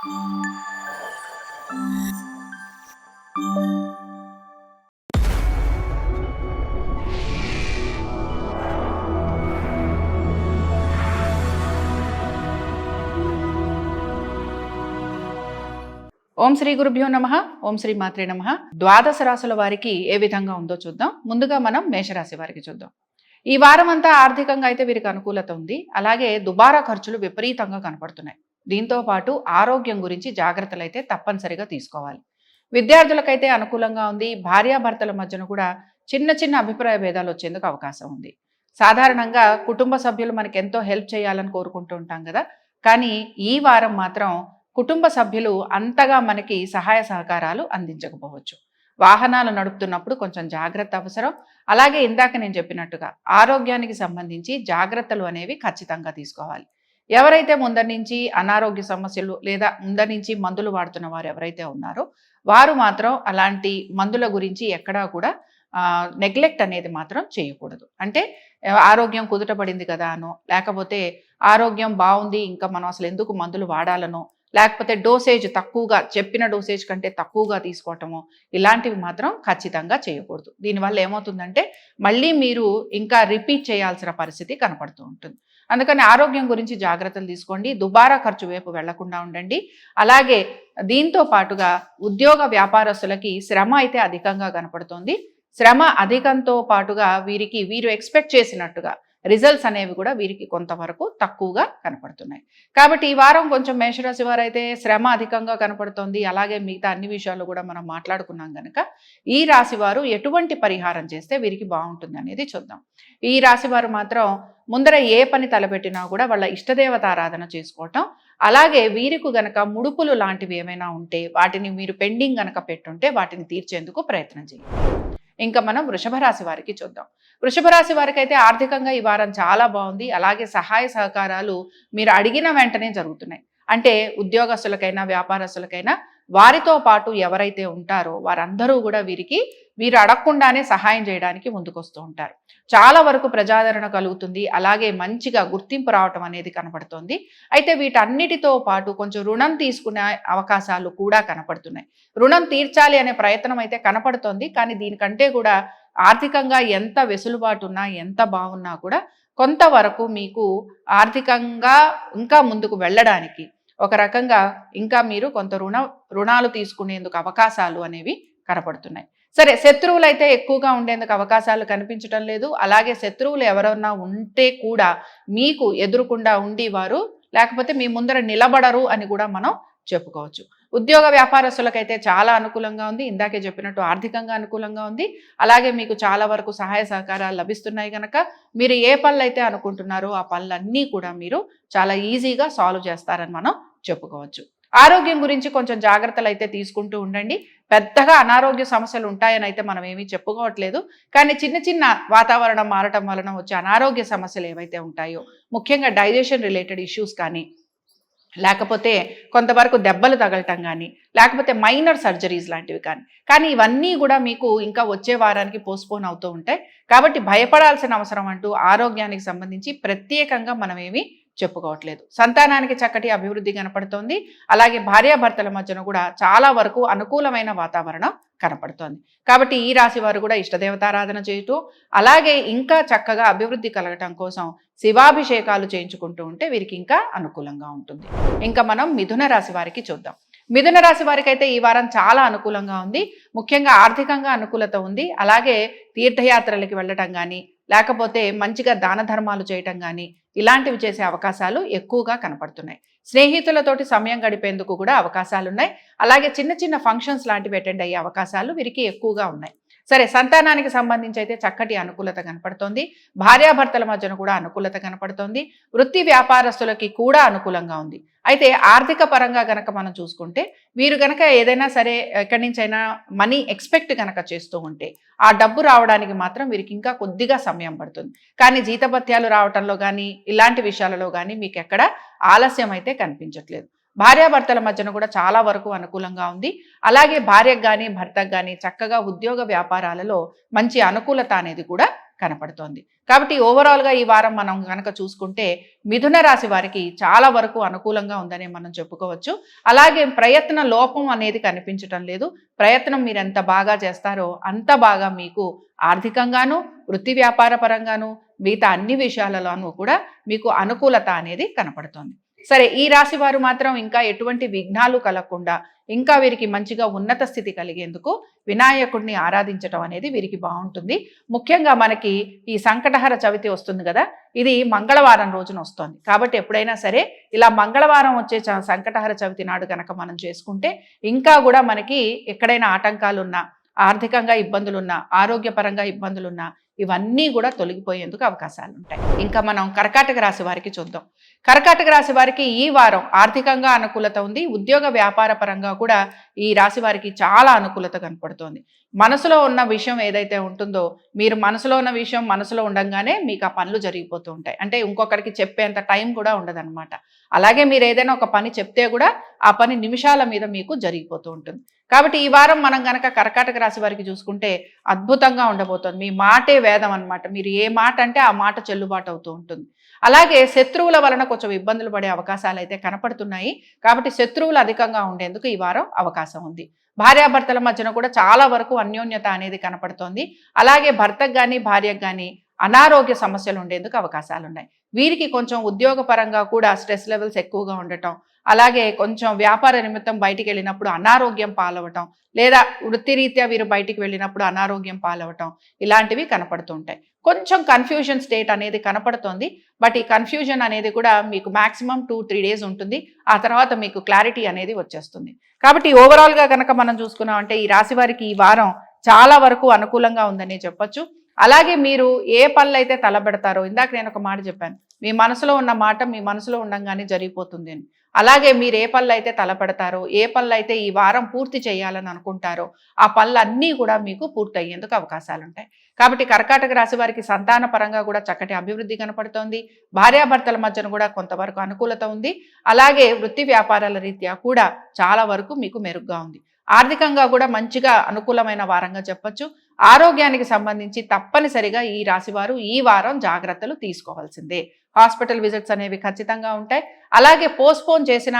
ఓం శ్రీ గురుభ్యో నమ. ఓం శ్రీ మాత్రే నమ. ద్వాదశ రాశుల వారికి ఏ విధంగా ఉందో చూద్దాం. ముందుగా మనం మేషరాశి వారికి చూద్దాం. ఈ వారం అంతా ఆర్థికంగా అయితే వీరికి అనుకూలత ఉంది. అలాగే దుబారా ఖర్చులు విపరీతంగా కనపడుతున్నాయి. దీంతో పాటు ఆరోగ్యం గురించి జాగ్రత్తలు అయితే తప్పనిసరిగా తీసుకోవాలి. విద్యార్థులకైతే అనుకూలంగా ఉంది. భార్యాభర్తల మధ్యన కూడా చిన్న చిన్న అభిప్రాయ భేదాలు వచ్చేందుకు అవకాశం ఉంది. సాధారణంగా కుటుంబ సభ్యులు మనకి ఎంతో హెల్ప్ చేయాలని కోరుకుంటూ ఉంటాం కదా. కానీ ఈ వారం మాత్రం కుటుంబ సభ్యులు అంతగా మనకి సహాయ సహకారాలు అందించకపోవచ్చు. వాహనాలు నడుపుతున్నప్పుడు కొంచెం జాగ్రత్త అవసరం. అలాగే ఇందాక నేను చెప్పినట్టుగా ఆరోగ్యానికి సంబంధించి జాగ్రత్తలు అనేవి ఖచ్చితంగా తీసుకోవాలి. ఎవరైతే ముందరి నుంచి అనారోగ్య సమస్యలు లేదా ముందరి నుంచి మందులు వాడుతున్న వారు ఎవరైతే ఉన్నారో వారు మాత్రం అలాంటి మందుల గురించి ఎక్కడా కూడా నెగ్లెక్ట్ అనేది మాత్రం చేయకూడదు. అంటే ఆరోగ్యం కుదుటపడింది కదా అనో లేకపోతే ఆరోగ్యం బాగుంది ఇంకా మనం అసలు ఎందుకు మందులు వాడాలనో లేకపోతే డోసేజ్ తక్కువగా చెప్పిన డోసేజ్ కంటే తక్కువగా తీసుకోవటము ఇలాంటివి మాత్రం ఖచ్చితంగా చేయకూడదు. దీనివల్ల ఏమవుతుందంటే మళ్ళీ మీరు ఇంకా రిపీట్ చేయాల్సిన పరిస్థితి కనపడుతూ ఉంటుంది. అందుకని ఆరోగ్యం గురించి జాగ్రత్తలు తీసుకోండి. దుబారా ఖర్చు వైపు వెళ్ళకుండా ఉండండి. అలాగే దీంతో పాటుగా ఉద్యోగ వ్యాపారస్తులకి శ్రమ అయితే అధికంగా కనపడుతోంది. శ్రమ అధికంతో పాటుగా వీరికి వీరు ఎక్స్పెక్ట్ చేసినట్టుగా రిజల్ట్స్ అనేవి కూడా వీరికి కొంతవరకు తక్కువగా కనపడుతున్నాయి. కాబట్టి ఈ వారం కొంచెం మేషరాశి వారు అయితే శ్రమ అధికంగా కనపడుతోంది. అలాగే మిగతా అన్ని విషయాలు కూడా మనం మాట్లాడుకున్నాం కనుక ఈ రాశి వారు ఎటువంటి పరిహారం చేస్తే వీరికి బాగుంటుంది అనేది చూద్దాం. ఈ రాశి వారు మాత్రం ముందర ఏ పని తలపెట్టినా కూడా వాళ్ళ ఇష్టదేవత ఆరాధన చేసుకోవటం అలాగే వీరికి గనక ముడుపులు లాంటివి ఏమైనా ఉంటే వాటిని మీరు పెండింగ్ గనక పెట్టుంటే వాటిని తీర్చేందుకు ప్రయత్నం చేయండి. ఇంకా మనం వృషభ రాశి వారికి చూద్దాం. వృషభ రాశి వారికి అయితే ఆర్థికంగా ఈ వారం చాలా బాగుంది. అలాగే సహాయ సహకారాలు మీరు అడిగిన వెంటనే జరుగుతున్నాయి. అంటే ఉద్యోగస్తులకైనా వ్యాపారస్తులకైనా వారితో పాటు ఎవరైతే ఉంటారో వారందరూ కూడా వీరికి వీరు అడగకుండానే సహాయం చేయడానికి ముందుకొస్తూ ఉంటారు. చాలా వరకు ప్రజాదరణ కలుగుతుంది. అలాగే మంచిగా గుర్తింపు రావటం అనేది కనపడుతోంది. అయితే వీటన్నిటితో పాటు కొంచెం రుణం తీసుకునే అవకాశాలు కూడా కనపడుతున్నాయి. రుణం తీర్చాలి అనే ప్రయత్నం అయితే కనపడుతోంది. కానీ దీనికంటే కూడా ఆర్థికంగా ఎంత వెసులుబాటు ఉన్నా ఎంత బాగున్నా కూడా కొంతవరకు మీకు ఆర్థికంగా ఇంకా ముందుకు వెళ్ళడానికి ఒక రకంగా ఇంకా మీరు కొంత రుణ రుణాలు తీసుకునేందుకు అవకాశాలు అనేవి కనపడుతున్నాయి. సరే శత్రువులు అయితే ఎక్కువగా ఉండేందుకు అవకాశాలు కనిపించడం లేదు. అలాగే శత్రువులు ఎవరన్నా ఉంటే కూడా మీకు ఎదురుకుండా ఉండి వారు లేకపోతే మీ ముందర నిలబడరు అని కూడా మనం చెప్పుకోవచ్చు. ఉద్యోగ వ్యాపారస్తులకైతే చాలా అనుకూలంగా ఉంది. ఇందాకే చెప్పినట్టు ఆర్థికంగా అనుకూలంగా ఉంది. అలాగే మీకు చాలా వరకు సహాయ సహకారాలు లభిస్తున్నాయి కనుక మీరు ఏ పనులు అయితే అనుకుంటున్నారో ఆ పనులన్నీ కూడా మీరు చాలా ఈజీగా సాల్వ్ చేస్తారని మనం చెప్పుకోవచ్చు. ఆరోగ్యం గురించి కొంచెం జాగ్రత్తలు అయితే తీసుకుంటూ ఉండండి. పెద్దగా అనారోగ్య సమస్యలు ఉంటాయని అయితే మనం ఏమీ చెప్పుకోవట్లేదు. కానీ చిన్న చిన్న వాతావరణం మారటం వలన వచ్చే అనారోగ్య సమస్యలు ఏవైతే ఉంటాయో ముఖ్యంగా డైజెషన్ రిలేటెడ్ ఇష్యూస్ కానీ లేకపోతే కొంతవరకు దెబ్బలు తగలటం కానీ లేకపోతే మైనర్ సర్జరీస్ లాంటివి కానీ కానీ ఇవన్నీ కూడా మీకు ఇంకా వచ్చే వారానికి పోస్ట్పోన్ అవుతూ ఉంటాయి. కాబట్టి భయపడాల్సిన అవసరం అంటూ ఆరోగ్యానికి సంబంధించి ప్రత్యేకంగా మనం ఏమీ చెప్పుకోవట్లేదు. సంతానానికి చక్కటి అభివృద్ధి కనపడుతోంది. అలాగే భార్యాభర్తల మధ్యన కూడా చాలా వరకు అనుకూలమైన వాతావరణం కనపడుతోంది. కాబట్టి ఈ రాశి వారు కూడా ఇష్టదేవతారాధన చేయటం అలాగే ఇంకా చక్కగా అభివృద్ధి కలగటం కోసం శివాభిషేకాలు చేయించుకుంటూ ఉంటే వీరికి ఇంకా అనుకూలంగా ఉంటుంది. ఇంకా మనం మిథున రాశి వారికి చూద్దాం. మిథున రాశి వారికి అయితే ఈ వారం చాలా అనుకూలంగా ఉంది. ముఖ్యంగా ఆర్థికంగా అనుకూలత ఉంది. అలాగే తీర్థయాత్రలకి వెళ్ళటం కానీ లేకపోతే మంచిగా దాన ధర్మాలు చేయటం కానీ ఇలాంటివి చేసే అవకాశాలు ఎక్కువగా కనపడుతున్నాయి. స్నేహితులతోటి సమయం గడిపేందుకు కూడా అవకాశాలు ఉన్నాయి అలాగే చిన్న చిన్న ఫంక్షన్స్ లాంటివి అటెండ్ అయ్యే అవకాశాలు వీరికి ఎక్కువగా ఉన్నాయి. సరే సంతానానికి సంబంధించి అయితే చక్కటి అనుకూలత కనపడుతోంది. భార్యాభర్తల మధ్యన కూడా అనుకూలత కనపడుతోంది. వృత్తి వ్యాపారస్తులకి కూడా అనుకూలంగా ఉంది. అయితే ఆర్థిక పరంగా గనక మనం చూసుకుంటే వీరు గనక ఏదైనా సరే ఎక్కడి నుంచైనా మనీ ఎక్స్పెక్ట్ గనక చేస్తూ ఉంటే ఆ డబ్బు రావడానికి మాత్రం వీరికి ఇంకా కొద్దిగా సమయం పడుతుంది. కానీ జీతభత్యాలు రావటంలో కానీ ఇలాంటి విషయాలలో కానీ మీకు ఎక్కడ ఆలస్యం అయితే కనిపించట్లేదు. భార్యాభర్తల మధ్యన కూడా చాలా వరకు అనుకూలంగా ఉంది. అలాగే భార్యకు కానీ భర్తకు కానీ చక్కగా ఉద్యోగ వ్యాపారాలలో మంచి అనుకూలత అనేది కూడా కనపడుతోంది. కాబట్టి ఓవరాల్గా ఈ వారం మనం కనుక చూసుకుంటే మిథున రాశి వారికి చాలా వరకు అనుకూలంగా ఉందని మనం చెప్పుకోవచ్చు. అలాగే ప్రయత్న లోపం అనేది కనిపించటం లేదు. ప్రయత్నం మీరు ఎంత బాగా చేస్తారో అంత బాగా మీకు ఆర్థికంగాను వృత్తి వ్యాపార పరంగాను మిగతా అన్ని విషయాలలోనూ కూడా మీకు అనుకూలత అనేది కనపడుతోంది. సరే ఈ రాశి వారు మాత్రం ఇంకా ఎటువంటి విఘ్నాలు కలగకుండా ఇంకా వీరికి మంచిగా ఉన్నత స్థితి కలిగేందుకు వినాయకుడిని ఆరాధించటం అనేది వీరికి బాగుంటుంది. ముఖ్యంగా మనకి ఈ సంకటహర చవితి వస్తుంది కదా ఇది మంగళవారం రోజున వస్తుంది. కాబట్టి ఎప్పుడైనా సరే ఇలా మంగళవారం వచ్చే చ- సంకటహర చవితి నాడు కనుక మనం చేసుకుంటే ఇంకా కూడా మనకి ఎక్కడైనా ఆటంకాలు ఉన్నా ఆర్థికంగా ఇబ్బందులున్నా ఆరోగ్యపరంగా ఇబ్బందులున్నా ఇవన్నీ కూడా తొలగిపోయేందుకు అవకాశాలు ఉంటాయి ఇంకా మనం కర్కాటక రాశి వారికి చూద్దాం. కర్కాటక రాశి వారికి ఈ వారం ఆర్థికంగా అనుకూలత ఉంది. ఉద్యోగ వ్యాపార పరంగా కూడా ఈ రాశి వారికి చాలా అనుకూలత కనపడుతోంది. మనసులో ఉన్న విషయం ఏదైతే ఉంటుందో మీరు మనసులో ఉన్న విషయం మనసులో ఉండంగానే మీకు ఆ పనులు జరిగిపోతూ ఉంటాయి. అంటే ఇంకొకరికి చెప్పేంత టైం కూడా ఉండదన్నమాట. అలాగే మీరు ఏదైనా ఒక పని చెప్తే కూడా ఆ పని నిమిషాల మీద మీకు జరిగిపోతూ ఉంటుంది. కాబట్టి ఈ వారం మనం గనక కర్కాటక రాశి వారికి చూసుకుంటే అద్భుతంగా ఉండబోతోంది. మీ మాటే భేదం అన్నమాట. మీరు ఏ మాట అంటే ఆ మాట చెల్లుబాటు అవుతూ ఉంటుంది. అలాగే శత్రువుల వలన కొంచెం ఇబ్బందులు పడే అవకాశాలు అయితే కనపడుతున్నాయి. కాబట్టి శత్రువులు అధికంగా ఉండేందుకు ఈ వారం అవకాశం ఉంది. భార్యాభర్తల మధ్యన కూడా చాలా వరకు అన్యోన్యత అనేది కనపడుతోంది. అలాగే భర్తకు కానీ భార్యకు కానీ అనారోగ్య సమస్యలు ఉండేందుకు అవకాశాలు ఉన్నాయి వీరికి కొంచెం ఉద్యోగపరంగా కూడా స్ట్రెస్ లెవెల్స్ ఎక్కువగా ఉండటం అలాగే కొంచెం వ్యాపార నిమిత్తం బయటికి వెళ్ళినప్పుడు అనారోగ్యం పాలవటం లేదా వృత్తిరీత్యా వీరు బయటికి వెళ్ళినప్పుడు అనారోగ్యం పాలవటం ఇలాంటివి కనపడుతుంటాయి కొంచెం కన్ఫ్యూజన్ స్టేట్ అనేది కనపడుతోంది. బట్ ఈ కన్ఫ్యూజన్ అనేది కూడా మీకు మాక్సిమం టూ త్రీ డేస్ ఉంటుంది. ఆ తర్వాత మీకు క్లారిటీ అనేది వచ్చేస్తుంది. కాబట్టి ఓవరాల్గా కనుక మనం చూసుకున్నామంటే ఈ రాశి వారికి ఈ వారం చాలా వరకు అనుకూలంగా ఉందని చెప్పొచ్చు. అలాగే మీరు ఏ పనులు అయితే తలబెడతారో ఇందాక నేను ఒక మాట చెప్పాను. మీ మనసులో ఉన్న మాట మీ మనసులో ఉండంగానే జరిగిపోతుంది అని. అలాగే మీరు ఏ పళ్ళు అయితే తలపడతారో ఏ పళ్ళు అయితే ఈ వారం పూర్తి చేయాలని అనుకుంటారో ఆ పళ్ళన్నీ కూడా మీకు పూర్తి అయ్యేందుకు అవకాశాలు ఉంటాయి కాబట్టి కర్కాటక రాశి వారికి సంతాన పరంగా కూడా చక్కటి అభివృద్ధి కనపడుతోంది. భార్యాభర్తల మధ్యన కూడా కొంతవరకు అనుకూలత ఉంది. అలాగే వృత్తి వ్యాపారాల రీత్యా కూడా చాలా వరకు మీకు మెరుగ్గా ఉంది. ఆర్థికంగా కూడా మంచిగా అనుకూలమైన వారంగా చెప్పచ్చు. ఆరోగ్యానికి సంబంధించి తప్పనిసరిగా ఈ రాశివారు ఈ వారం జాగ్రత్తలు తీసుకోవాల్సిందే. హాస్పిటల్ విజిట్స్ అనేవి ఖచ్చితంగా ఉంటాయి. అలాగే పోస్ట్పోన్ చేసిన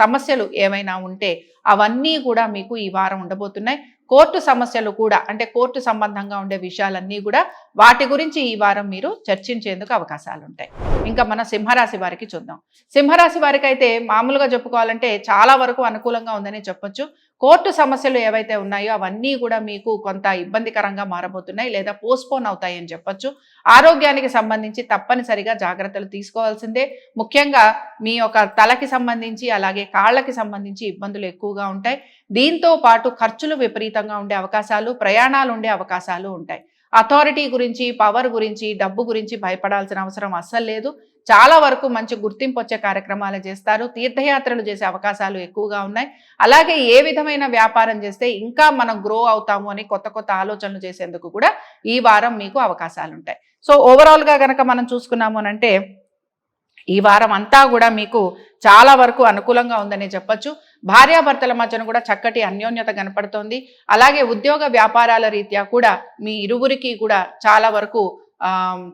సమస్యలు ఏమైనా ఉంటే అవన్నీ కూడా మీకు ఈ వారం ఉండబోతున్నాయి. కోర్టు సమస్యలు కూడా అంటే కోర్టు సంబంధంగా ఉండే విషయాలన్నీ కూడా వాటి గురించి ఈ వారం మీరు చర్చించేందుకు అవకాశాలు ఉంటాయి ఇంకా మన సింహరాశి వారికి చూద్దాం. సింహరాశి వారికి అయితే మామూలుగా చెప్పుకోవాలంటే చాలా వరకు అనుకూలంగా ఉందని చెప్పొచ్చు. కోర్టు సమస్యలు ఏవైతే ఉన్నాయో అవన్నీ కూడా మీకు కొంత ఇబ్బందికరంగా మారబోతున్నాయి లేదా పోస్ట్పోన్ అవుతాయని చెప్పొచ్చు. ఆరోగ్యానికి సంబంధించి తప్పనిసరిగా జాగ్రత్తలు తీసుకోవాల్సిందే. ముఖ్యంగా మీ యొక్క తలకి సంబంధించి అలాగే కాళ్ళకి సంబంధించి ఇబ్బందులు ఎక్కువగా ఉంటాయి. దీంతో పాటు ఖర్చులు విపరీతంగా ఉండే అవకాశాలు ప్రయాణాలు ఉండే అవకాశాలు ఉంటాయి. అథారిటీ గురించి పవర్ గురించి డబ్బు గురించి భయపడాల్సిన అవసరం అస్సలు లేదు. చాలా వరకు మంచి గుర్తింపు వచ్చే కార్యక్రమాలు చేస్తారు. తీర్థయాత్రలు చేసే అవకాశాలు ఎక్కువగా ఉన్నాయి. అలాగే ఏ విధమైన వ్యాపారం చేస్తే ఇంకా మనం గ్రో అవుతాము అని కొత్త కొత్త ఆలోచనలు చేసేందుకు కూడా ఈ వారం మీకు అవకాశాలు ఉంటాయి. సో ఓవరాల్గా గనక మనం చూసుకున్నాము అని అంటే ఈ వారం అంతా కూడా మీకు చాలా వరకు అనుకూలంగా ఉందని చెప్పొచ్చు. భార్యాభర్తల మధ్యన కూడా చక్కటి అన్యోన్యత కనపడుతోంది. అలాగే ఉద్యోగ వ్యాపారాల రీత్యా కూడా మీ ఇరువురికి కూడా చాలా వరకు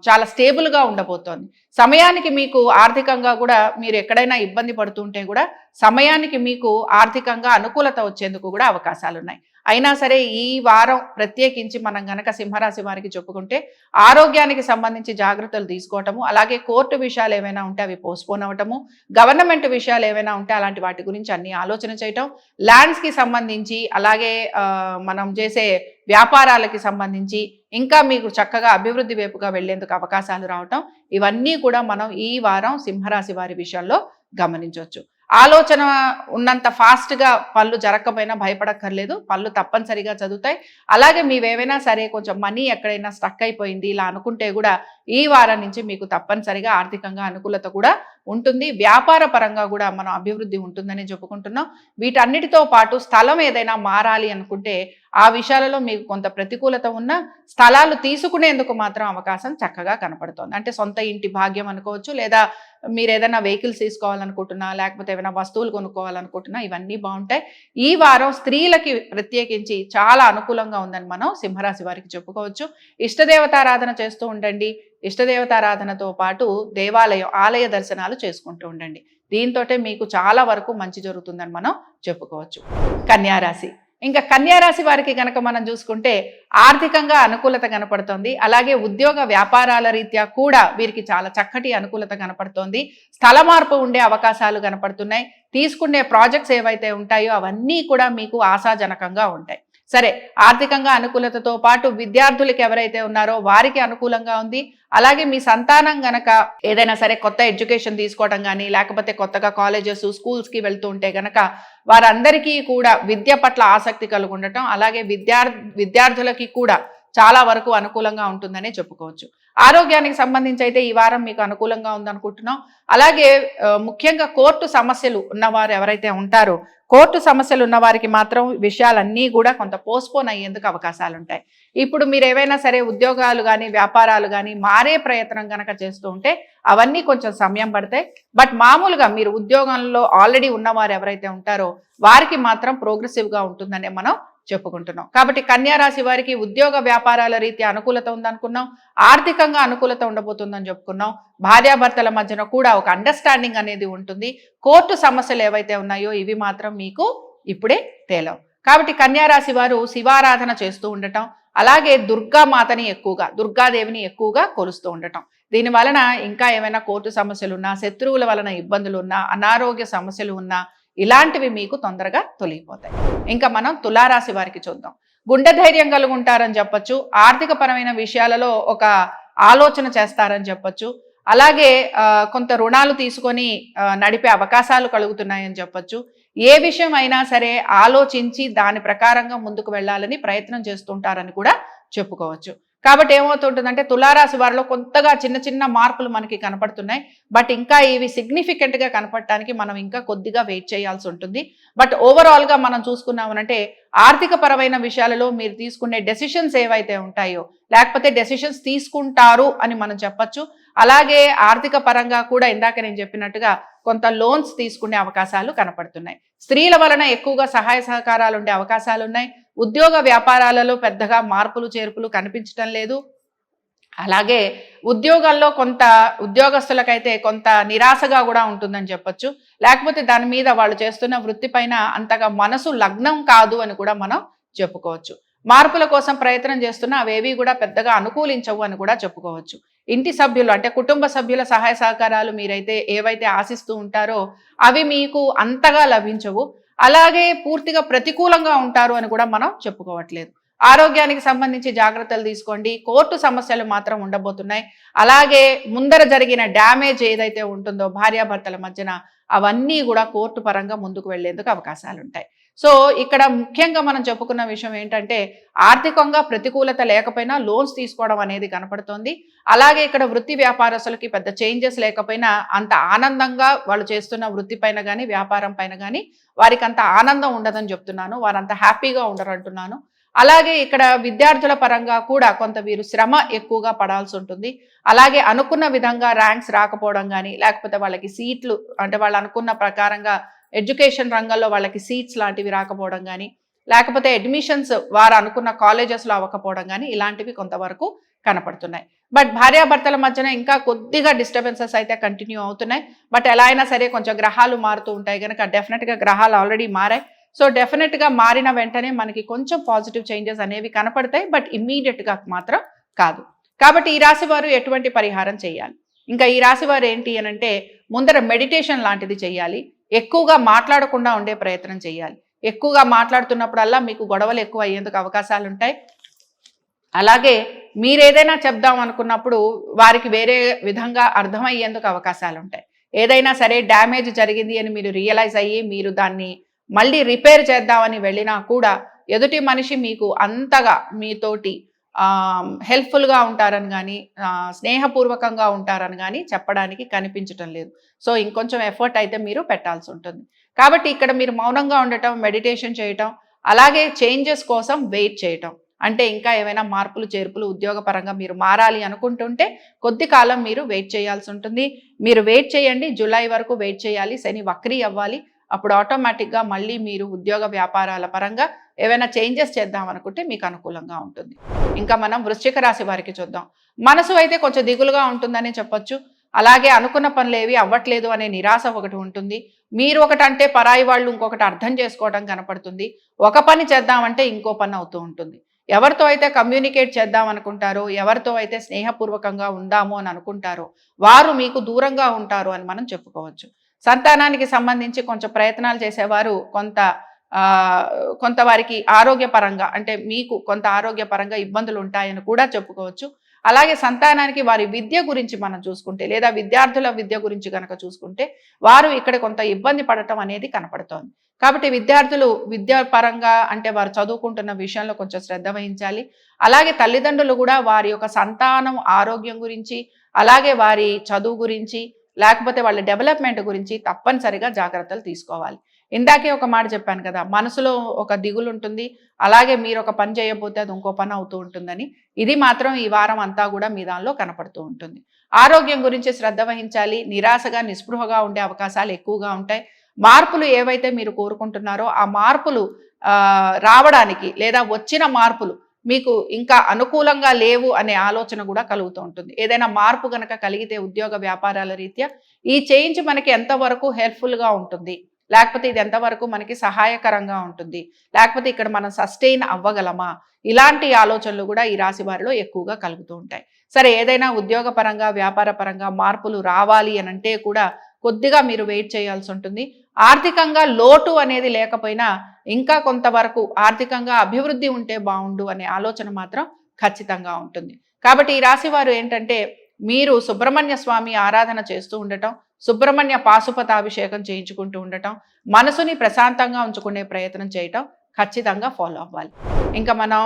చాలా స్టేబుల్గా ఉండబోతోంది. సమయానికి మీకు ఆర్థికంగా కూడా మీరు ఎక్కడైనా ఇబ్బంది పడుతుంటే కూడా సమయానికి మీకు ఆర్థికంగా అనుకూలత వచ్చేందుకు కూడా అవకాశాలు ఉన్నాయి అయినా సరే ఈ వారం ప్రత్యేకించి మనం గనక సింహరాశి వారికి చెప్పుకుంటే ఆరోగ్యానికి సంబంధించి జాగ్రత్తలు తీసుకోవటము అలాగే కోర్టు విషయాలు ఏమైనా ఉంటే అవి పోస్ట్పోన్ అవ్వటము గవర్నమెంట్ విషయాలు ఏమైనా ఉంటే అలాంటి వాటి గురించి అన్ని ఆలోచన చేయటం ల్యాండ్స్కి సంబంధించి అలాగే మనం చేసే వ్యాపారాలకి సంబంధించి ఇంకా మీకు చక్కగా అభివృద్ధి వైపుగా వెళ్ళేందుకు అవకాశాలు రావటం ఇవన్నీ కూడా మనం ఈ వారం సింహరాశి వారి విషయాల్లో గమనించవచ్చు. ఆలోచన ఉన్నంత ఫాస్ట్గా పళ్ళు జరగకపోయినా భయపడక్కర్లేదు. పళ్ళు తప్పనిసరిగా చదువుతాయి. అలాగే మీవేవైనా సరే కొంచెం మనీ ఎక్కడైనా స్టక్ అయిపోయింది ఇలా అనుకుంటే కూడా ఈ వారం నుంచి మీకు తప్పనిసరిగా ఆర్థికంగా అనుకూలత కూడా ఉంటుంది. వ్యాపార పరంగా కూడా మనం అభివృద్ధి ఉంటుందని చెప్పుకుంటున్నాం. వీటన్నిటితో పాటు స్థలం ఏదైనా మారాలి అనుకుంటే ఆ విషయాలలో మీకు కొంత ప్రతికూలత ఉన్న స్థలాలు తీసుకునేందుకు మాత్రం అవకాశం చక్కగా కనపడుతోంది. అంటే సొంత ఇంటి భాగ్యం అనుకోవచ్చు లేదా మీరు ఏదైనా వెహికల్స్ తీసుకోవాలనుకుంటున్నా లేకపోతే ఏమైనా వస్తువులు కొనుక్కోవాలనుకుంటున్నా ఇవన్నీ బాగుంటాయి. ఈ వారం స్త్రీలకి ప్రత్యేకించి చాలా అనుకూలంగా ఉందని మనం సింహరాశి వారికి చెప్పుకోవచ్చు. ఇష్టదేవతారాధన చేస్తూ ఉండండి. ఇష్టదేవతారాధనతో పాటు దేవాలయం ఆలయ దర్శనాలు చేసుకుంటూ ఉండండి. దీంతో మీకు చాలా వరకు మంచి జరుగుతుందని మనం చెప్పుకోవచ్చు. కన్యారాశి. ఇంకా కన్యారాశి వారికి కనుక మనం చూసుకుంటే ఆర్థికంగా అనుకూలత కనపడుతోంది. అలాగే ఉద్యోగ వ్యాపారాల రీత్యా కూడా వీరికి చాలా చక్కటి అనుకూలత కనపడుతోంది. స్థల మార్పు ఉండే అవకాశాలు కనపడుతున్నాయి. తీసుకునే ప్రాజెక్ట్స్ ఏవైతే ఉంటాయో అవన్నీ కూడా మీకు ఆశాజనకంగా ఉంటాయి. సరే ఆర్థికంగా అనుకూలతతో పాటు విద్యార్థులకు ఎవరైతే ఉన్నారో వారికి అనుకూలంగా ఉంది. అలాగే మీ సంతానం గనక ఏదైనా సరే కొత్త ఎడ్యుకేషన్ తీసుకోవడం కానీ లేకపోతే కొత్తగా కాలేజెస్ స్కూల్స్కి వెళ్తూ ఉంటే గనక వారందరికీ కూడా విద్య పట్ల ఆసక్తి కలుగుండటం ఉండటం అలాగే విద్యార్థి విద్యార్థులకి కూడా చాలా వరకు అనుకూలంగా ఉంటుందనే చెప్పుకోవచ్చు. ఆరోగ్యానికి సంబంధించి అయితే ఈ వారం మీకు అనుకూలంగా ఉందనుకుంటున్నాం. అలాగే ముఖ్యంగా కోర్టు సమస్యలు ఉన్నవారు ఎవరైతే ఉంటారో కోర్టు సమస్యలు ఉన్న వారికి మాత్రం విషయాలన్నీ కూడా కొంత పోస్ట్పోన్ అయ్యేందుకు అవకాశాలు ఉంటాయి ఇప్పుడు మీరు ఏవైనా సరే ఉద్యోగాలు కానీ వ్యాపారాలు కానీ మారే ప్రయత్నం కనుక చేస్తూ ఉంటే అవన్నీ కొంచెం సమయం పడతాయి. బట్ మామూలుగా మీరు ఉద్యోగంలో ఆల్రెడీ ఉన్నవారు ఎవరైతే ఉంటారో వారికి మాత్రం ప్రోగ్రెసివ్గా ఉంటుందనే మనం చెప్పుకుంటున్నాం. కాబట్టి కన్యారాశి వారికి ఉద్యోగ వ్యాపారాల రీత్యా అనుకూలత ఉందనుకున్నాం. ఆర్థికంగా అనుకూలత ఉండబోతుందని చెప్పుకున్నాం. భార్యాభర్తల మధ్యన కూడా ఒక అండర్స్టాండింగ్ అనేది ఉంటుంది. కోర్టు సమస్యలు ఏవైతే ఉన్నాయో ఇవి మాత్రం మీకు ఇప్పుడే తేలవు కాబట్టి కన్యారాశి వారు శివారాధన చేస్తూ ఉండటం అలాగే దుర్గామాతని ఎక్కువగా దుర్గాదేవిని ఎక్కువగా కొలుస్తూ ఉండటం. దీని వలన ఇంకా ఏమైనా కోర్టు సమస్యలు ఉన్నా శత్రువుల వలన ఇబ్బందులు ఉన్నా అనారోగ్య సమస్యలు ఉన్నా ఇలాంటివి మీకు తొందరగా తొలగిపోతాయి. ఇంకా మనం తులారాశి వారికి చూద్దాం. గుండె ధైర్యం కలిగి ఉంటారని చెప్పొచ్చు. ఆర్థిక పరమైన విషయాలలో ఒక ఆలోచన చేస్తారని చెప్పచ్చు. అలాగే కొంత రుణాలు తీసుకొని నడిపే అవకాశాలు కలుగుతున్నాయని చెప్పచ్చు. ఏ విషయం అయినా సరే ఆలోచించి దాని ప్రకారంగా ముందుకు వెళ్ళాలని ప్రయత్నం చేస్తుంటారని కూడా చెప్పుకోవచ్చు. కాబట్టి ఏమవుతుంటుందంటే తులారాశి వారిలో కొంతగా చిన్న చిన్న మార్పులు మనకి కనపడుతున్నాయి. బట్ ఇంకా ఇవి సిగ్నిఫికెంట్గా గా కనపడటానికి మనం ఇంకా కొద్దిగా వెయిట్ చేయాల్సి ఉంటుంది. బట్ ఓవరాల్గా మనం చూసుకున్నామనంటే ఆర్థిక పరమైన విషయాలలో మీరు తీసుకునే డెసిషన్స్ ఏవైతే ఉంటాయో లేకపోతే డెసిషన్స్ తీసుకుంటారు అని మనం చెప్పొచ్చు. అలాగే ఆర్థిక పరంగా కూడా ఇందాక నేను చెప్పినట్టుగా కొంత లోన్స్ తీసుకునే అవకాశాలు కనపడుతున్నాయి. స్త్రీల వలన ఎక్కువగా సహాయ సహకారాలు ఉండే అవకాశాలు ఉన్నాయి. ఉద్యోగ వ్యాపారాలలో పెద్దగా మార్పులు చేర్పులు కనిపించడం లేదు. అలాగే ఉద్యోగాల్లో కొంత ఉద్యోగస్తులకైతే కొంత నిరాశగా కూడా ఉంటుందని చెప్పొచ్చు. లేకపోతే దాని మీద వాళ్ళు చేస్తున్న వృత్తి పైన అంతగా మనసు లగ్నం కాదు అని కూడా మనం చెప్పుకోవచ్చు. మార్పుల కోసం ప్రయత్నం చేస్తున్న అవేవి కూడా పెద్దగా అనుకూలించవు అని కూడా చెప్పుకోవచ్చు. ఇంటి సభ్యులు అంటే కుటుంబ సభ్యుల సహాయ సహకారాలు మీరైతే ఏవైతే ఆశిస్తూ ఉంటారో అవి మీకు అంతగా లభించవు. అలాగే పూర్తిగా ప్రతికూలంగా ఉంటారు అని కూడా మనం చెప్పుకోవట్లేదు. ఆరోగ్యానికి సంబంధించి జాగ్రత్తలు తీసుకోండి. కోర్టు సమస్యలు మాత్రం ఉండబోతున్నాయి. అలాగే ముందర జరిగిన డ్యామేజ్ ఏదైతే ఉంటుందో భార్యాభర్తల మధ్యన అవన్నీ కూడా కోర్టు పరంగా ముందుకు వెళ్ళేందుకు అవకాశాలు ఉంటాయి సో ఇక్కడ ముఖ్యంగా మనం చెప్పుకున్న విషయం ఏంటంటే ఆర్థికంగా ప్రతికూలత లేకపోయినా లోన్స్ తీసుకోవడం అనేది కనపడుతోంది. అలాగే ఇక్కడ వృత్తి వ్యాపారస్తులకి పెద్ద చేంజెస్ లేకపోయినా అంత ఆనందంగా వాళ్ళు చేస్తున్న వృత్తి పైన కానీ వ్యాపారం పైన కానీ వారికి అంత ఆనందం ఉండదని చెప్తున్నాను. వారంత హ్యాపీగా ఉండరు అంటున్నాను. అలాగే ఇక్కడ విద్యార్థుల పరంగా కూడా కొంత వీరు శ్రమ ఎక్కువగా పడాల్సి ఉంటుంది. అలాగే అనుకున్న విధంగా ర్యాంక్స్ రాకపోవడం కానీ లేకపోతే వాళ్ళకి సీట్లు అంటే వాళ్ళు అనుకున్న ప్రకారంగా ఎడ్యుకేషన్ రంగంలో వాళ్ళకి సీట్స్ లాంటివి రాకపోవడం కానీ లేకపోతే అడ్మిషన్స్ వారు అనుకున్న కాలేజెస్లో అవ్వకపోవడం కానీ ఇలాంటివి కొంతవరకు కనపడుతున్నాయి. బట్ భార్యాభర్తల మధ్యన ఇంకా కొద్దిగా డిస్టర్బెన్సెస్ అయితే కంటిన్యూ అవుతున్నాయి. బట్ ఎలా అయినా సరే కొంచెం గ్రహాలు మారుతూ ఉంటాయి కనుక డెఫినెట్గా గ్రహాలు ఆల్రెడీ మారాయి. సో డెఫినెట్గా మారిన వెంటనే మనకి కొంచెం పాజిటివ్ చేంజెస్ అనేవి కనపడతాయి. బట్ ఇమ్మీడియట్గా మాత్రం కాదు. కాబట్టి ఈ రాశి వారు ఎటువంటి పరిహారం చేయాలి? ఇంకా ఈ రాశి వారు ఏంటి అని అంటే ముందర మెడిటేషన్ లాంటిది చేయాలి. ఎక్కువగా మాట్లాడకుండా ఉండే ప్రయత్నం చేయాలి. ఎక్కువగా మాట్లాడుతున్నప్పుడల్లా మీకు గొడవలు ఎక్కువ అయ్యేందుకు అవకాశాలు ఉంటాయి. అలాగే మీరేదైనా చెప్దాం అనుకున్నప్పుడు వారికి వేరే విధంగా అర్థమయ్యేందుకు అవకాశాలు ఉంటాయి. ఏదైనా సరే డ్యామేజ్ జరిగింది అని మీరు రియలైజ్ అయ్యి మీరు దాన్ని మళ్ళీ రిపేర్ చేద్దామని వెళ్ళినా కూడా ఎదుటి మనిషి మీకు అంతగా మీతోటి హెల్ప్ఫుల్గా ఉంటారని కానీ స్నేహపూర్వకంగా ఉంటారని కానీ చెప్పడానికి కనిపించటం లేదు. సో ఇంకొంచెం ఎఫర్ట్ అయితే మీరు పెట్టాల్సి ఉంటుంది. కాబట్టి ఇక్కడ మీరు మౌనంగా ఉండటం మెడిటేషన్ చేయటం అలాగే చేంజెస్ కోసం వెయిట్ చేయటం. అంటే ఇంకా ఏమైనా మార్పులు చేర్పులు ఉద్యోగపరంగా మీరు మారాలి అనుకుంటుంటే కొద్ది కాలం మీరు వెయిట్ చేయాల్సి ఉంటుంది. మీరు వెయిట్ చేయండి జూలై వరకు వెయిట్ చేయాలి శని వక్రీ అవ్వాలి. అప్పుడు ఆటోమేటిక్గా మళ్ళీ మీరు ఉద్యోగ వ్యాపారాల పరంగా ఏవైనా చేంజెస్ చేద్దాం అనుకుంటే మీకు అనుకూలంగా ఉంటుంది. ఇంకా మనం వృశ్చిక రాశి వారికి చూద్దాం. మనసు అయితే కొంచెం దిగులుగా ఉంటుందని చెప్పొచ్చు. అలాగే అనుకున్న పనులు ఏవి అవ్వట్లేదు అనే నిరాశ ఒకటి ఉంటుంది. మీరు ఒకటంటే పరాయి వాళ్ళు ఇంకొకటి అర్థం చేసుకోవడం కనపడుతుంది. ఒక పని చేద్దామంటే ఇంకో పని అవుతూ ఉంటుంది. ఎవరితో అయితే కమ్యూనికేట్ చేద్దాం అనుకుంటారో ఎవరితో అయితే స్నేహపూర్వకంగా ఉందాము అని అనుకుంటారో వారు మీకు దూరంగా ఉంటారు అని మనం చెప్పుకోవచ్చు. సంతానానికి సంబంధించి కొంచెం ప్రయత్నాలు చేసేవారు కొంత కొంత వారికి ఆరోగ్యపరంగా అంటే మీకు కొంత ఆరోగ్యపరంగా ఇబ్బందులు ఉంటాయని కూడా చెప్పుకోవచ్చు. అలాగే సంతానానికి వారి విద్య గురించి మనం చూసుకుంటే లేదా విద్యార్థుల విద్య గురించి కనుక చూసుకుంటే వారు ఇక్కడ కొంత ఇబ్బంది పడటం అనేది కనపడుతోంది. కాబట్టి విద్యార్థులు విద్యాపరంగా అంటే వారు చదువుకుంటున్న విషయంలో కొంచెం శ్రద్ధ వహించాలి. అలాగే తల్లిదండ్రులు కూడా వారి యొక్క సంతానం ఆరోగ్యం గురించి అలాగే వారి చదువు గురించి లేకపోతే వాళ్ళ డెవలప్మెంట్ గురించి తప్పనిసరిగా జాగ్రత్తలు తీసుకోవాలి. ఇందాకే ఒక మాట చెప్పాను కదా మనసులో ఒక దిగులు ఉంటుంది అలాగే మీరు ఒక పని చేయబోతే అది ఇంకో పని అవుతూ ఉంటుందని. ఇది మాత్రం ఈ వారం అంతా కూడా మీ దానిలో కనపడుతూ ఉంటుంది. ఆరోగ్యం గురించి శ్రద్ధ వహించాలి నిరాశగా నిస్పృహగా ఉండే అవకాశాలు ఎక్కువగా ఉంటాయి. మార్పులు ఏవైతే మీరు కోరుకుంటున్నారో ఆ మార్పులు రావడానికి లేదా వచ్చిన మార్పులు మీకు ఇంకా అనుకూలంగా లేవు అనే ఆలోచన కూడా కలుగుతూ ఉంటుంది. ఏదైనా మార్పు కనుక కలిగితే ఉద్యోగ వ్యాపారాల రీత్యా ఈ చేంజ్ మనకి ఎంతవరకు హెల్ప్ఫుల్గా ఉంటుంది? లేకపోతే ఇది ఎంతవరకు మనకి సహాయకరంగా ఉంటుంది? లేకపోతే ఇక్కడ మనం సస్టైన్ అవ్వగలమా? ఇలాంటి ఆలోచనలు కూడా ఈ రాశి వారిలో ఎక్కువగా కలుగుతూ ఉంటాయి. సరే ఏదైనా ఉద్యోగపరంగా వ్యాపారపరంగా వ్యాపార పరంగా మార్పులు రావాలి అని అంటే కూడా కొద్దిగా మీరు వెయిట్ చేయాల్సి ఉంటుంది. ఆర్థికంగా లోటు అనేది లేకపోయినా ఇంకా కొంతవరకు ఆర్థికంగా అభివృద్ధి ఉంటే బాగుండు అనే ఆలోచన మాత్రం ఖచ్చితంగా ఉంటుంది. కాబట్టి ఈ రాశి వారు ఏంటంటే మీరు సుబ్రహ్మణ్య స్వామి ఆరాధన చేస్తూ ఉండటం సుబ్రహ్మణ్య పాశుపతాభిషేకం చేయించుకుంటూ ఉండటం మనసుని ప్రశాంతంగా ఉంచుకునే ప్రయత్నం చేయటం ఖచ్చితంగా ఫాలో అవ్వాలి. ఇంకా మనం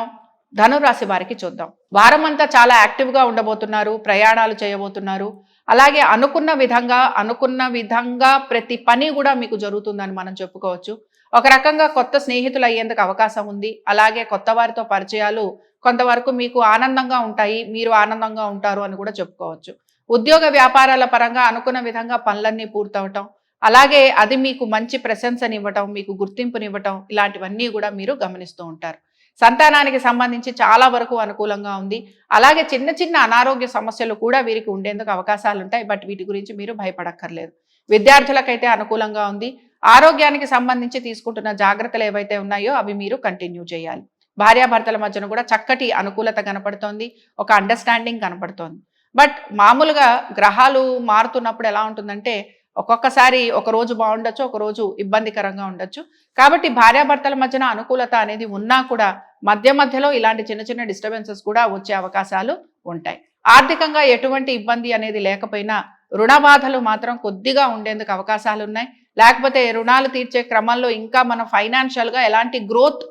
ధనురాశి వారికి చూద్దాం. వారం అంతా చాలా యాక్టివ్గా ఉండబోతున్నారు ప్రయాణాలు చేయబోతున్నారు. అలాగే అనుకున్న విధంగా అనుకున్న విధంగా ప్రతి పని కూడా మీకు జరుగుతుందని మనం చెప్పుకోవచ్చు. ఒక రకంగా కొత్త స్నేహితులు అయ్యేందుకు అవకాశం ఉంది. అలాగే కొత్త వారితో పరిచయాలు కొంతవరకు మీకు ఆనందంగా ఉంటాయి మీరు ఆనందంగా ఉంటారు అని కూడా చెప్పుకోవచ్చు. ఉద్యోగ వ్యాపారాల పరంగా అనుకున్న విధంగా పనులన్నీ పూర్తవటం అలాగే అది మీకు మంచి ప్రశంసనివ్వటం మీకు గుర్తింపునివ్వటం ఇలాంటివన్నీ కూడా మీరు గమనిస్తూ ఉంటారు. సంతానానికి సంబంధించి చాలా వరకు అనుకూలంగా ఉంది. అలాగే చిన్న చిన్న అనారోగ్య సమస్యలు కూడా వీరికి ఉండేందుకు అవకాశాలు ఉంటాయి. బట్ వీటి గురించి మీరు భయపడక్కర్లేదు. విద్యార్థులకైతే అనుకూలంగా ఉంది. ఆరోగ్యానికి సంబంధించి తీసుకుంటున్న జాగ్రత్తలు ఏవైతే ఉన్నాయో అవి మీరు కంటిన్యూ చేయాలి. భార్యాభర్తల మధ్యన కూడా చక్కటి అనుకూలత కనపడుతోంది. ఒక అండర్స్టాండింగ్ కనపడుతోంది. బట్ మామూలుగా గ్రహాలు మారుతున్నప్పుడు ఎలా ఉంటుందంటే ఒక్కొక్కసారి ఒక రోజు బాగుండొచ్చు ఒక రోజు ఇబ్బందికరంగా ఉండొచ్చు. కాబట్టి భార్యాభర్తల మధ్యన అనుకూలత అనేది ఉన్నా కూడా మధ్య మధ్యలో ఇలాంటి చిన్న చిన్న డిస్టర్బెన్సెస్ కూడా వచ్చే అవకాశాలు ఉంటాయి. ఆర్థికంగా ఎటువంటి ఇబ్బంది అనేది లేకపోయినా రుణ బాధలు మాత్రం కొద్దిగా ఉండేందుకు అవకాశాలు ఉన్నాయి లేకపోతే రుణాలు తీర్చే క్రమంలో ఇంకా మన ఫైనాన్షియల్గా ఎలాంటి గ్రోత్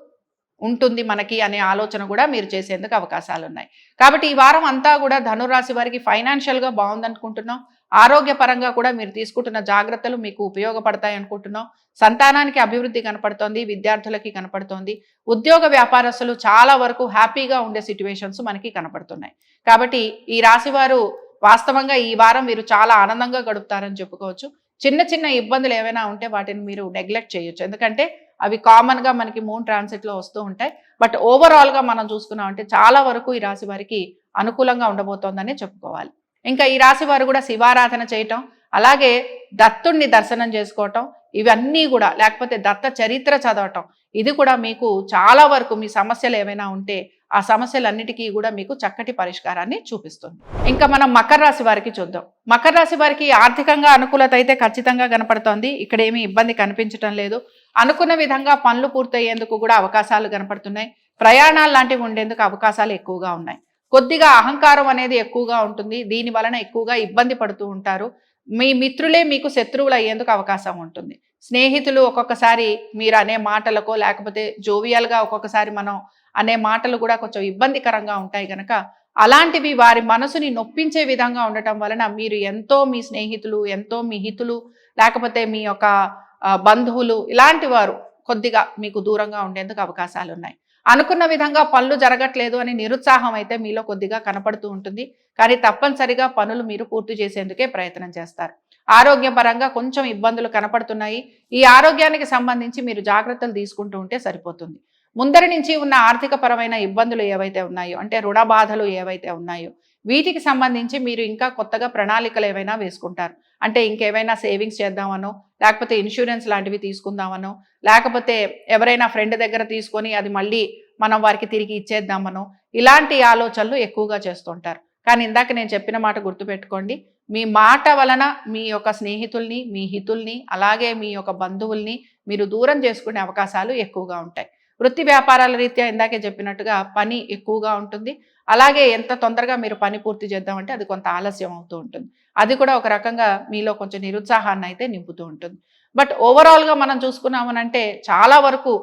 ఉంటుంది మనకి అనే ఆలోచన కూడా మీరు చేసేందుకు అవకాశాలు ఉన్నాయి కాబట్టి ఈ వారం అంతా కూడా ధనురాశి వారికి ఫైనాన్షియల్గా బాగుందనుకుంటున్నాం. ఆరోగ్యపరంగా కూడా మీరు తీసుకుంటున్న జాగ్రత్తలు మీకు ఉపయోగపడతాయి అనుకుంటున్నాం. సంతానానికి అభివృద్ధి కనపడుతోంది విద్యార్థులకి కనపడుతోంది. ఉద్యోగ వ్యాపారస్తులు చాలా వరకు హ్యాపీగా ఉండే సిచ్యువేషన్స్ మనకి కనపడుతున్నాయి. కాబట్టి ఈ రాశి వారు వాస్తవంగా ఈ వారం మీరు చాలా ఆనందంగా గడుపుతారని చెప్పుకోవచ్చు. చిన్న చిన్న ఇబ్బందులు ఏవైనా ఉంటే వాటిని మీరు నెగ్లెక్ట్ చేయొచ్చు. ఎందుకంటే అవి కామన్గా మనకి మూన్ ట్రాన్సిట్లో వస్తూ ఉంటాయి. బట్ ఓవరాల్గా మనం చూసుకున్నామంటే చాలా వరకు ఈ రాశి వారికి అనుకూలంగా ఉండబోతోందని చెప్పుకోవాలి. ఇంకా ఈ రాశి వారు కూడా శివారాధన చేయటం అలాగే దత్తుణ్ణి దర్శనం చేసుకోవటం ఇవన్నీ కూడా లేకపోతే దత్త చరిత్ర చదవటం ఇది కూడా మీకు చాలా వరకు మీ సమస్యలు ఏమైనా ఉంటే ఆ సమస్యలన్నిటికీ కూడా మీకు చక్కటి పరిష్కారాన్ని చూపిస్తుంది. ఇంకా మనం మకర రాశి వారికి చూద్దాం. మకర రాశి వారికి ఆర్థికంగా అనుకూలత అయితే ఖచ్చితంగా కనపడుతోంది. ఇక్కడ ఏమీ ఇబ్బంది కనిపించటం లేదు. అనుకున్న విధంగా పనులు పూర్తయ్యేందుకు కూడా అవకాశాలు కనపడుతున్నాయి. ప్రయాణాలు లాంటివి ఉండేందుకు అవకాశాలు ఎక్కువగా ఉన్నాయి. కొద్దిగా అహంకారం అనేది ఎక్కువగా ఉంటుంది. దీని వలన ఎక్కువగా ఇబ్బంది పడుతూ ఉంటారు. మీ మిత్రులే మీకు శత్రువులు అయ్యేందుకు అవకాశం ఉంటుంది. స్నేహితులు ఒక్కొక్కసారి మీరు అనే మాటలకో లేకపోతే జోవియల్గా ఒక్కొక్కసారి మనం అనే మాటలు కూడా కొంచెం ఇబ్బందికరంగా ఉంటాయి కనుక అలాంటివి వారి మనసుని నొప్పించే విధంగా ఉండటం వలన మీరు ఎంతో మీ స్నేహితులు ఎంతో మీ హితులు లేకపోతే మీ యొక్క బంధువులు ఇలాంటి వారు కొద్దిగా మీకు దూరంగా ఉండేందుకు అవకాశాలు ఉన్నాయి. అనుకున్న విధంగా పనులు జరగట్లేదు అని నిరుత్సాహం అయితే మీలో కొద్దిగా కనపడుతూ ఉంటుంది. కానీ తప్పనిసరిగా పనులు మీరు పూర్తి చేసేందుకే ప్రయత్నం చేస్తారు. ఆరోగ్యపరంగా కొంచెం ఇబ్బందులు కనపడుతున్నాయి. ఈ ఆరోగ్యానికి సంబంధించి మీరు జాగ్రత్తలు తీసుకుంటూ ఉంటే సరిపోతుంది. ముందరి నుంచి ఉన్న ఆర్థిక పరమైన ఇబ్బందులు ఏవైతే ఉన్నాయో అంటే రుణ బాధలు ఏవైతే ఉన్నాయో వీటికి సంబంధించి మీరు ఇంకా కొత్తగా ప్రణాళికలు ఏవైనా వేసుకుంటారు. అంటే ఇంకేమైనా సేవింగ్స్ చేద్దామనో లేకపోతే ఇన్సూరెన్స్ లాంటివి తీసుకుందామనో లేకపోతే ఎవరైనా ఫ్రెండ్ దగ్గర తీసుకొని అది మళ్ళీ మనం వారికి తిరిగి ఇచ్చేద్దామనో ఇలాంటి ఆలోచనలు ఎక్కువగా చేస్తుంటారు. కానీ ఇందాక నేను చెప్పిన మాట గుర్తుపెట్టుకోండి మీ మాట వలన మీ యొక్క స్నేహితుల్ని మీ హితుల్ని అలాగే మీ యొక్క బంధువుల్ని మీరు దూరం చేసుకునే అవకాశాలు ఎక్కువగా ఉంటాయి. వృత్తి వ్యాపారాల రీత్యా ఇందాకే చెప్పినట్టుగా పని ఎక్కువగా ఉంటుంది. అలాగే ఎంత తొందరగా మీరు పని పూర్తి చేద్దామంటే అది కొంత ఆలస్యం అవుతూ ఉంటుంది. అది కూడా ఒక రకంగా మీలో కొంచెం నిరుత్సాహాన్ని అయితే నింపుతూ ఉంటుంది. బట్ ఓవరాల్గా మనం చూసుకున్నామనంటే చాలా వరకు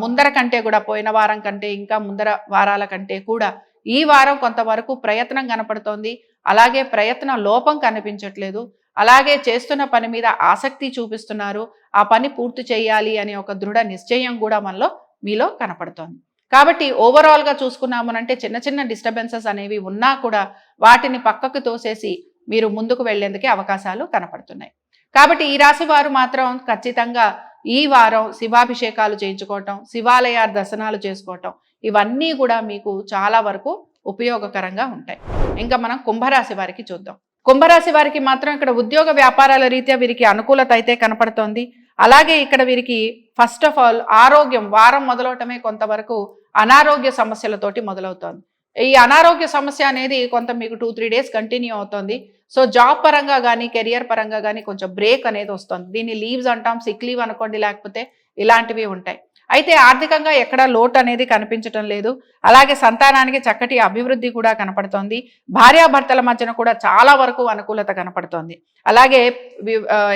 ముందర కంటే కూడా పోయిన వారం కంటే ఇంకా ముందర వారాల కంటే కూడా ఈ వారం కొంతవరకు ప్రయత్నం కనపడుతోంది. అలాగే ప్రయత్న లోపం కనిపించట్లేదు. అలాగే చేస్తున్న పని మీద ఆసక్తి చూపిస్తున్నారు. ఆ పని పూర్తి చేయాలి అనే ఒక దృఢ నిశ్చయం కూడా మనలో మీలో కనపడుతోంది. కాబట్టి ఓవరాల్గా చూసుకున్నామనంటే చిన్న చిన్న డిస్టర్బెన్సెస్ అనేవి ఉన్నా కూడా వాటిని పక్కకు తోసేసి మీరు ముందుకు వెళ్ళేందుకే అవకాశాలు కనపడుతున్నాయి. కాబట్టి ఈ రాశి వారు మాత్రం ఖచ్చితంగా ఈ వారం శివాభిషేకాలు చేయించుకోవటం శివాలయ దర్శనాలు చేసుకోవటం ఇవన్నీ కూడా మీకు చాలా వరకు ఉపయోగకరంగా ఉంటాయి. ఇంకా మనం కుంభరాశి వారికి చూద్దాం. కుంభరాశి వారికి మాత్రం ఇక్కడ ఉద్యోగ వ్యాపారాల రీత్యా వీరికి అనుకూలత అయితే కనపడుతోంది. అలాగే ఇక్కడ వీరికి ఫస్ట్ ఆఫ్ ఆల్ ఆరోగ్యం వారం మొదలవటమే కొంతవరకు అనారోగ్య సమస్యలతోటి మొదలవుతోంది. ఈ అనారోగ్య సమస్య అనేది కొంత మీకు టూ త్రీ డేస్ కంటిన్యూ అవుతుంది. సో జాబ్ పరంగా కానీ కెరియర్ పరంగా కానీ కొంచెం బ్రేక్ అనేది వస్తుంది. దీన్ని లీవ్స్ అంటాం సిక్ లీవ్ అనుకోండి లేకపోతే ఇలాంటివి ఉంటాయి. అయితే ఆర్థికంగా ఎక్కడ లోటు అనేది కనిపించటం లేదు. అలాగే సంతానానికి చక్కటి అభివృద్ధి కూడా కనపడుతోంది. భార్యాభర్తల మధ్యన కూడా చాలా వరకు అనుకూలత కనపడుతోంది. అలాగే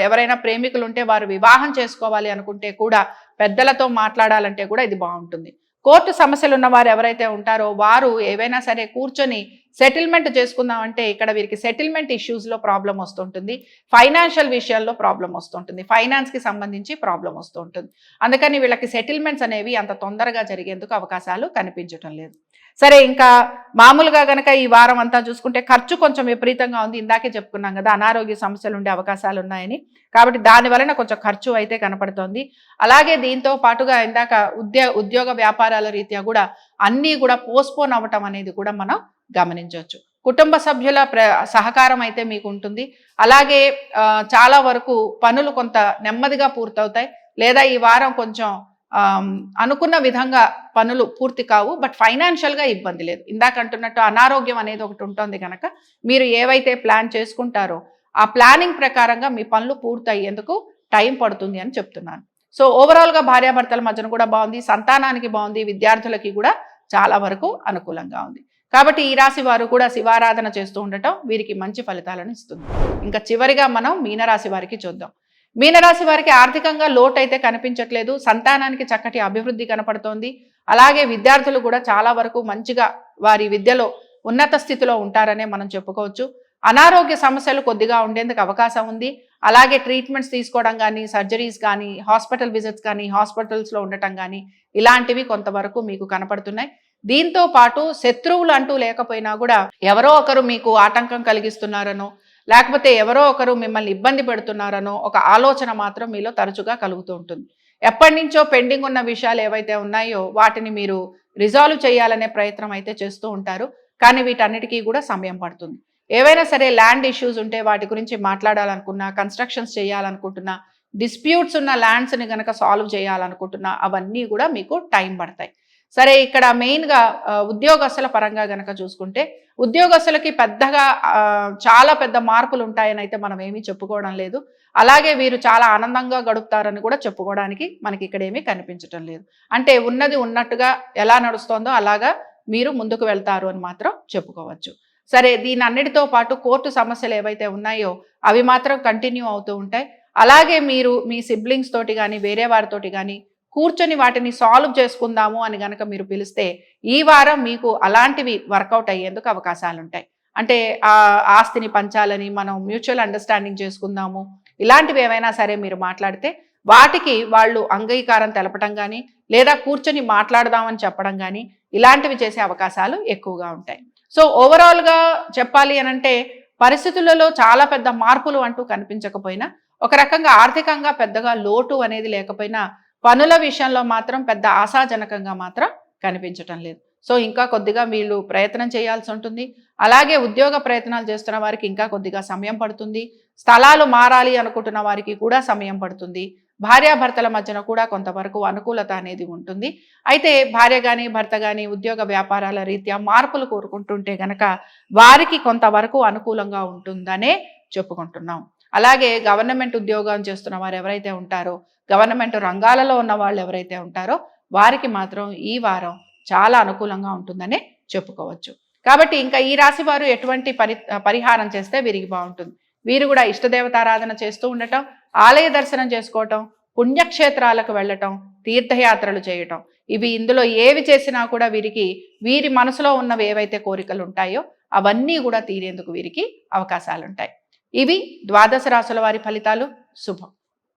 ఎవరైనా ప్రేమికులు ఉంటే వారు వివాహం చేసుకోవాలి అనుకుంటే కూడా పెద్దలతో మాట్లాడాలంటే కూడా ఇది బాగుంటుంది. కోర్టు సమస్యలు ఉన్న వారు ఎవరైతే ఉంటారో వారు ఏవైనా సరే కూర్చొని సెటిల్మెంట్ చేసుకుందామంటే ఇక్కడ వీరికి సెటిల్మెంట్ ఇష్యూస్లో ప్రాబ్లం వస్తుంటుంది. ఫైనాన్షియల్ విషయాల్లో ప్రాబ్లం వస్తుంటుంది. ఫైనాన్స్కి సంబంధించి ప్రాబ్లం వస్తుంటుంది. అందుకని వీళ్ళకి సెటిల్మెంట్స్ అనేవి అంత తొందరగా జరిగేందుకు అవకాశాలు కనిపించటం లేదు. సరే ఇంకా మామూలుగా కనుక ఈ వారం అంతా చూసుకుంటే ఖర్చు కొంచెం విపరీతంగా ఉంది. ఇందాకే చెప్పుకున్నాం కదా అనారోగ్య సమస్యలు ఉండే అవకాశాలు ఉన్నాయని కాబట్టి దాని వలన కొంచెం ఖర్చు అయితే కనపడుతోంది. అలాగే దీంతో పాటుగా ఇందాక ఉద్యో ఉద్యోగ వ్యాపారాల రీత్యా కూడా అన్నీ కూడా పోస్ట్పోన్ అవ్వటం అనేది కూడా మనం గమనించవచ్చు. కుటుంబ సభ్యుల ప్ర సహకారం అయితే మీకు ఉంటుంది అలాగే చాలా వరకు పనులు కొంత నెమ్మదిగా పూర్తవుతాయి. లేదా ఈ వారం కొంచెం అనుకున్న విధంగా పనులు పూర్తి కావు బట్ ఫైనాన్షియల్గా ఇబ్బంది లేదు. ఇందాక అంటున్నట్టు అనారోగ్యం అనేది ఒకటి ఉంటుంది కనుక మీరు ఏవైతే ప్లాన్ చేసుకుంటారో ఆ ప్లానింగ్ ప్రకారంగా మీ పనులు పూర్తి అయ్యేందుకు టైం పడుతుంది అని చెప్తున్నాను. సో ఓవరాల్గా భార్యాభర్తల మధ్యన కూడా బాగుంది సంతానానికి బాగుంది విద్యార్థులకి కూడా చాలా వరకు అనుకూలంగా ఉంది. కాబట్టి ఈ రాశి వారు కూడా శివారాధన చేస్తూ ఉండటం వీరికి మంచి ఫలితాలను ఇస్తుంది. ఇంకా చివరిగా మనం మీనరాశి వారికి చూద్దాం. మీనరాశి వారికి ఆర్థికంగా లోటు అయితే కనిపించట్లేదు. సంతానానికి చక్కటి అభివృద్ధి కనపడుతోంది. అలాగే విద్యార్థులు కూడా చాలా వరకు మంచిగా వారి విద్యలో ఉన్నత స్థితిలో ఉంటారనే మనం చెప్పుకోవచ్చు. అనారోగ్య సమస్యలు కొద్దిగా ఉండేందుకు అవకాశం ఉంది. అలాగే ట్రీట్మెంట్స్ తీసుకోవడం కానీ సర్జరీస్ కానీ హాస్పిటల్ విజిట్స్ కానీ హాస్పిటల్స్లో ఉండటం కానీ ఇలాంటివి కొంతవరకు మీకు కనపడుతున్నాయి. దీంతో పాటు శత్రువులు అంటూ లేకపోయినా కూడా ఎవరో ఒకరు మీకు ఆటంకం కలిగిస్తున్నారనో లేకపోతే ఎవరో ఒకరు మిమ్మల్ని ఇబ్బంది పెడుతున్నారనో ఒక ఆలోచన మాత్రం మీలో తరచుగా కలుగుతూ ఉంటుంది. ఎప్పటి నుంచో పెండింగ్ ఉన్న విషయాలు ఏవైతే ఉన్నాయో వాటిని మీరు రిజాల్వ్ చేయాలనే ప్రయత్నం అయితే చేస్తూ ఉంటారు. కానీ వీటన్నిటికీ కూడా సమయం పడుతుంది. ఏవైనా సరే ల్యాండ్ ఇష్యూస్ ఉంటే వాటి గురించి మాట్లాడాలనుకున్నా కన్స్ట్రక్షన్స్ చేయాలనుకుంటున్నా డిస్ప్యూట్స్ ఉన్న ల్యాండ్స్ని కనుక సాల్వ్ చేయాలనుకుంటున్నా అవన్నీ కూడా మీకు టైం పడతాయి. సరే ఇక్కడ మెయిన్గా ఉద్యోగస్తుల పరంగా గనక చూసుకుంటే ఉద్యోగస్తులకి పెద్దగా చాలా పెద్ద మార్పులు ఉంటాయని అయితే మనం ఏమీ చెప్పుకోవడం లేదు. అలాగే వీరు చాలా ఆనందంగా గడుపుతారని కూడా చెప్పుకోవడానికి మనకి ఇక్కడ ఏమీ కనిపించటం లేదు. అంటే ఉన్నది ఉన్నట్టుగా ఎలా నడుస్తోందో అలాగా మీరు ముందుకు వెళ్తారు అని మాత్రం చెప్పుకోవచ్చు. సరే దీని అన్నిటితో పాటు కోర్టు సమస్యలు ఏవైతే ఉన్నాయో అవి మాత్రం కంటిన్యూ అవుతూ ఉంటాయి. అలాగే మీరు మీ సిబ్లింగ్స్ తోటి కానీ వేరే వారితోటి కానీ కూర్చొని వాటిని సాల్వ్ చేసుకుందాము అని గనక మీరు పిలిస్తే ఈ వారం మీకు అలాంటివి వర్కౌట్ అయ్యేందుకు అవకాశాలు ఉంటాయి అంటే ఆ ఆస్తిని పంచాలని మనం మ్యూచువల్ అండర్స్టాండింగ్ చేసుకుందాము ఇలాంటివి ఏమైనా సరే మీరు మాట్లాడితే వాటికి వాళ్ళు అంగీకారం తెలపడం కానీ లేదా కూర్చొని మాట్లాడదామని చెప్పడం కానీ ఇలాంటివి చేసే అవకాశాలు ఎక్కువగా ఉంటాయి. సో ఓవరాల్గా చెప్పాలి అని అంటే పరిస్థితులలో చాలా పెద్ద మార్పులు అంటూ కనిపించకపోయినా ఒక రకంగా ఆర్థికంగా పెద్దగా లోటు అనేది లేకపోయినా పనుల విషయంలో మాత్రం పెద్ద ఆశాజనకంగా మాత్రం కనిపించటం లేదు. సో ఇంకా కొద్దిగా వీళ్ళు ప్రయత్నం చేయాల్సి ఉంటుంది. అలాగే ఉద్యోగ ప్రయత్నాలు చేస్తున్న వారికి ఇంకా కొద్దిగా సమయం పడుతుంది. స్థలాలు మారాలి అనుకుంటున్న వారికి కూడా సమయం పడుతుంది. భార్యాభర్తల మధ్యన కూడా కొంతవరకు అనుకూలత అనేది ఉంటుంది. అయితే భార్య కానీ భర్త కానీ ఉద్యోగ వ్యాపారాల రీత్యా మార్పులు కోరుకుంటుంటే గనక వారికి కొంతవరకు అనుకూలంగా ఉంటుందనే చెప్పుకుంటున్నాం. అలాగే గవర్నమెంట్ ఉద్యోగం చేస్తున్న వారు ఎవరైతే ఉంటారో గవర్నమెంట్ రంగాలలో ఉన్న వాళ్ళు ఎవరైతే ఉంటారో వారికి మాత్రం ఈ వారం చాలా అనుకూలంగా ఉంటుందనే చెప్పుకోవచ్చు. కాబట్టి ఇంకా ఈ రాశి వారు ఎటువంటి పరి పరిహారం చేస్తే వీరికి బాగుంటుంది. వీరు కూడా ఇష్టదేవతారాధన చేస్తూ ఉండటం ఆలయ దర్శనం చేసుకోవటం పుణ్యక్షేత్రాలకు వెళ్ళటం తీర్థయాత్రలు చేయటం ఇవి ఇందులో ఏవి చేసినా కూడా వీరికి వీరి మనసులో ఉన్నవి ఏవైతే కోరికలు ఉంటాయో అవన్నీ కూడా తీరేందుకు వీరికి అవకాశాలు ఉంటాయి ఇవి ద్వాదశ రాసుల వారి ఫలితాలు. శుభం.